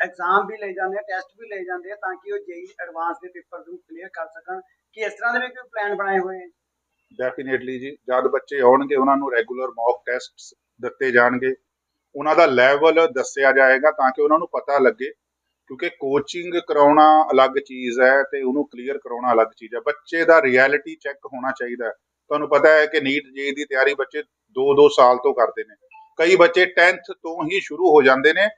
Exam ਵੀ ਲੈ ਜਾਂਦੇ ਆ ਟੈਸਟ ਵੀ ਲੈ ਜਾਂਦੇ ਆ ਤਾਂ ਕਿ ਉਹ ਜੇਈ ਐਡਵਾਂਸ ਦੇ ਪੇਪਰ ਨੂੰ ਕਲੀਅਰ ਕਰ ਸਕਣ। ਕਿ ਇਸ ਤਰ੍ਹਾਂ ਦੇ ਵੀ ਕੋਈ ਪਲਾਨ ਬਣਾਏ ਹੋਏ ਡੈਫੀਨੇਟਲੀ ਜੀ, ਜਦ ਬੱਚੇ ਆਉਣਗੇ, ਉਹਨਾਂ ਨੂੰ ਰੈਗੂਲਰ ਮੌਕ ਟੈਸਟਸ ਦਿੱਤੇ ਜਾਣਗੇ। ਉਹਨਾਂ ਦਾ ਲੈਵਲ ਦੱਸਿਆ ਜਾਏਗਾ ਤਾਂ ਕਿ ਉਹਨਾਂ ਨੂੰ ਪਤਾ ਲੱਗੇ, ਕਿਉਂਕਿ ਕੋਚਿੰਗ ਕਰਾਉਣਾ ਅਲੱਗ ਚੀਜ਼ ਹੈ ਤੇ ਉਹਨੂੰ ਕਲੀਅਰ ਕਰਾਉਣਾ ਅਲੱਗ ਚੀਜ਼ ਹੈ। ਬੱਚੇ ਦਾ ਰਿਐਲਿਟੀ ਚੈੱਕ ਹੋਣਾ ਚਾਹੀਦਾ ਤੁਹਾਨੂੰ ਪਤਾ ਹੈ ਕਿ ਨੀਟ ਜੇ ਦੀ ਤਿਆਰੀ ਬੱਚੇ 2-2 ਸਾਲ ਤੋਂ ਕਰਦੇ ਨੇ। ਕਈ ਬੱਚੇ 10th ਤੋਂ ਹੀ ਸ਼ੁਰੂ ਹੋ ਜਾਂਦੇ ਨੇ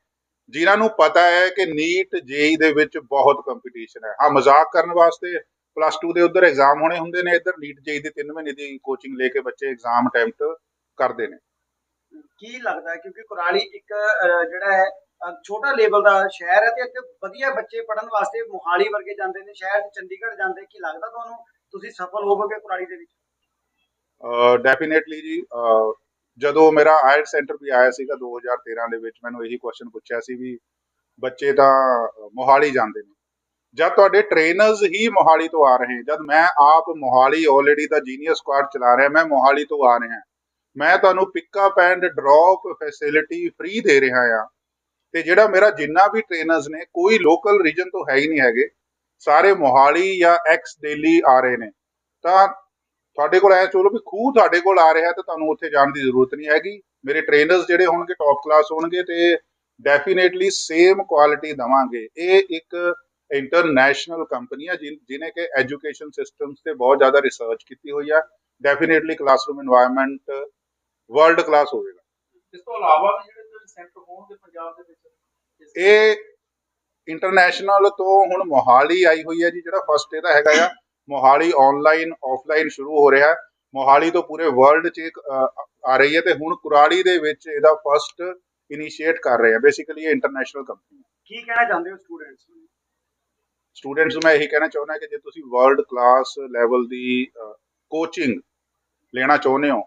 ਜਿਨ੍ਹਾਂ ਨੂੰ ਪਤਾ ਹੈ ਕਿ ਨੀਟ ਜੇਈ ਦੇ ਵਿੱਚ ਬਹੁਤ ਕੰਪੀਟੀਸ਼ਨ ਹੈ। ਹਾਂ ਮਜ਼ਾਕ ਕਰਨ ਵਾਸਤੇ ਪਲੱਸ 2 ਦੇ ਉੱਧਰ ਐਗਜ਼ਾਮ ਹੋਣੇ ਹੁੰਦੇ ਨੇ ਇੱਧਰ। ਨੀਟ ਜੇਈ ਦੇ 3 ਮਹੀਨੇ ਦੀ ਕੋਚਿੰਗ ਲੈ ਕੇ ਬੱਚੇ ਐਗਜ਼ਾਮ ਅਟੈਂਪਟ ਕਰਦੇ ਨੇ। ਕੀ ਲੱਗਦਾ ਕਿਉਂਕਿ ਕੁਰਾਲੀ ਇੱਕ ਜਿਹੜਾ ਹੈ ਛੋਟਾ ਲੈਵਲ ਦਾ ਸ਼ਹਿਰ ਹੈ ਤੇ ਇੱਥੇ ਵਧੀਆ ਬੱਚੇ ਪੜਨ ਵਾਸਤੇ ਮੋਹਾਲੀ ਵਰਗੇ ਜਾਂਦੇ ਨੇ ਸ਼ਹਿਰ ਚੰਡੀਗੜ੍ਹ ਜਾਂਦੇ। ਕੀ ਲੱਗਦਾ ਤੁਹਾਨੂੰ? ਤੁਸੀਂ ਸਫਲ ਹੋਵੋਗੇ ਕੁਰਾਲੀ ਦੇ ਵਿੱਚ? ਡੈਫੀਨੇਟਲੀ ਜੀ ਜਦੋਂ ਮੇਰਾ ਆਇਟ ਸੈਂਟਰ ਵੀ ਆਇਆ ਸੀਗਾ 2013 ਦੇ ਵਿੱਚ, ਮੈਨੂੰ ਇਹੀ ਕੁਐਸਚਨ ਪੁੱਛਿਆ ਸੀ ਵੀ ਬੱਚੇ ਤਾਂ ਮੋਹਾਲੀ ਜਾਂਦੇ ਨੇ। ਜਦ ਤੁਹਾਡੇ ਟ੍ਰੇਨਰਸ ਹੀ ਮੋਹਾਲੀ ਤੋਂ ਆ ਰਹੇ, ਜਦ ਮੈਂ ਆਪ ਮੋਹਾਲੀ ਆਲਰੇਡੀ ਦਾ ਜੀਨੀਅਰ ਸਕੁਆਡ ਚਲਾ ਰਿਹਾ, ਮੈਂ ਮੋਹਾਲੀ ਤੋਂ ਆ ਰਿਹਾ। ਮੈਂ ਤੁਹਾਨੂੰ pickup and drop facility free ਦੇ ਰਿਹਾ ਆ ਤੇ ਜਿਹੜਾ ਮੇਰਾ ਜਿੰਨਾ ਵੀ ਟ੍ਰੇਨਰਸ ਨੇ, ਕੋਈ ਲੋਕਲ ਰੀਜਨ ਤੋਂ ਹੈ ਹੀ ਨਹੀਂ ਹੈਗੇ। ਸਾਰੇ ਮੋਹਾਲੀ ਜਾਂ ਐਕਸ ਦਿੱਲੀ ਆ ਰਹੇ ਨੇ। ਤਾਂ ਤੁਹਾਡੇ ਕੋਲ ਐ ਚੋਲੋ ਵੀ ਖੂਹ ਤੁਹਾਡੇ ਕੋਲ ਆ ਰਿਹਾ ਤਾਂ ਤੁਹਾਨੂੰ ਉੱਥੇ ਜਾਣ ਦੀ ਜ਼ਰੂਰਤ ਨਹੀਂ ਹੈਗੀ। ਮੇਰੇ ਟ੍ਰੇਨਰਸ ਜਿਹੜੇ ਹੋਣਗੇ ਟੌਪ ਕਲਾਸ ਹੋਣਗੇ ਤੇ ਡੈਫੀਨੇਟਲੀ ਸੇਮ ਕੁਆਲਿਟੀ ਦਵਾਂਗੇ। ਇਹ ਇੱਕ ਇੰਟਰਨੈਸ਼ਨਲ ਕੰਪਨੀ ਆ ਜਿਨੇ ਕਿ ਐਜੂਕੇਸ਼ਨ ਸਿਸਟਮਸ ਤੇ ਬਹੁਤ ਜ਼ਿਆਦਾ ਰਿਸਰਚ ਕੀਤੀ ਹੋਈ ਆ। Definitely classroom environment world class ਹੋਵੇਗਾ। ਇਸ ਤੋਂ ਇਲਾਵਾ ਵੀ ਜਿਹੜੇ ਸੈਂਟਰ ਹੋਣਗੇ ਪੰਜਾਬ ਦੇ ਵਿੱਚ ਇਹ ਇੰਟਰਨੈਸ਼ਨਲ ਤੋਂ ਹੁਣ ਮੋਹਾਲੀ ਆਈ ਹੋਈ ਹੈ ਜੀ ਜਿਹੜਾ ਫਸਟ ਇਹਦਾ ਹੈਗਾ ਆ। ਮੋਹਾਲੀ ਆਨਲਾਈਨ ਆਫਲਾਈਨ ਸ਼ੁਰੂ ਹੋ ਰਿਹਾ ਹੈ। ਮੋਹਾਲੀ ਤੋਂ ਪੂਰੇ ਵਰਲਡ 'ਚ ਇੱਕ, ਆ ਰਹੀ ਹੈ ਤੇ ਹੁਣ ਕੁਰਾਲੀ ਦੇ ਵਿੱਚ ਇਹਦਾ ਫਸਟ ਇਨੀਸ਼ੀਏਟ ਕਰ ਰਹੇ ਆ ਬੇਸਿਕਲੀ ਇਹ ਇੰਟਰਨੈਸ਼ਨਲ ਕੰਪਨੀ ਹੈ। ਕੀ ਕਹਿਣਾ ਚਾਹੁੰਦੇ ਹੋ ਸਟੂਡੈਂਟਸ ਨੂੰ? ਸਟੂਡੈਂਟਸ ਨੂੰ ਮੈਂ ਇਹੀ ਕਹਿਣਾ ਚਾਹੁੰਦਾ ਕਿ ਜੇ ਤੁਸੀਂ ਵਰਲਡ ਕਲਾਸ ਲੈਵਲ ਦੀ ਕੋਚਿੰਗ ਲੈਣਾ ਚਾਹੁੰਦੇ ਹੋ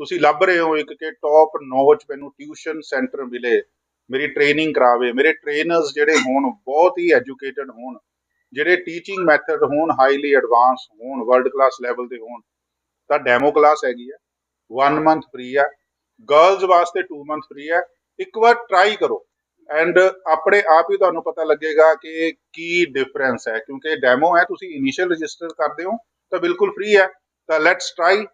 ਤੁਸੀਂ ਲੱਭ ਰਹੇ ਹੋ ਇੱਕ ਕਿ ਟੌਪ ਨੌਚ ਮੈਨੂੰ ਟਿਊਸ਼ਨ ਸੈਂਟਰ ਮਿਲੇ ਮੇਰੀ ਟ੍ਰੇਨਿੰਗ ਕਰਾਵੇ। ਮੇਰੇ ਟ੍ਰੇਨਰਸ ਜਿਹੜੇ ਹੋਣ ਬਹੁਤ ਹੀ ਐਜੂਕੇਟਡ ਹੋਣ। ਜਿਹੜੇ ਟੀਚਿੰਗ ਮੈਥਡ ਹੋਣ ਹਾਈਲੀ ਐਡਵਾਂਸ ਹੋਣ ਵਰਲਡ ਕਲਾਸ ਲੈਵਲ ਦੇ ਹੋਣ, ਤਾਂ ਡੈਮੋ ਕਲਾਸ ਹੈਗੀ ਹੈ 1 ਮੰਥ ਫ੍ਰੀ ਹੈ ਗਰਲਜ਼ ਵਾਸਤੇ 2 ਮੰਥ ਫ੍ਰੀ ਹੈ ਇੱਕ ਵਾਰ ਟਰਾਈ ਕਰੋ। ਐਂਡ ਆਪਣੇ ਆਪ ਹੀ ਤੁਹਾਨੂੰ ਪਤਾ ਲੱਗੇਗਾ ਕਿ ਕੀ ਡਿਫਰੈਂਸ ਹੈ। ਕਿਉਂਕਿ ਡੈਮੋ ਹੈ, ਤੁਸੀਂ ਇਨੀਸ਼ੀਅਲ ਰਜਿਸਟਰ ਕਰਦੇ ਹੋ, ਤਾਂ ਬਿਲਕੁਲ ਫ੍ਰੀ ਹੈ। ਤਾਂ ਲੈਟਸ ਟਰਾਈ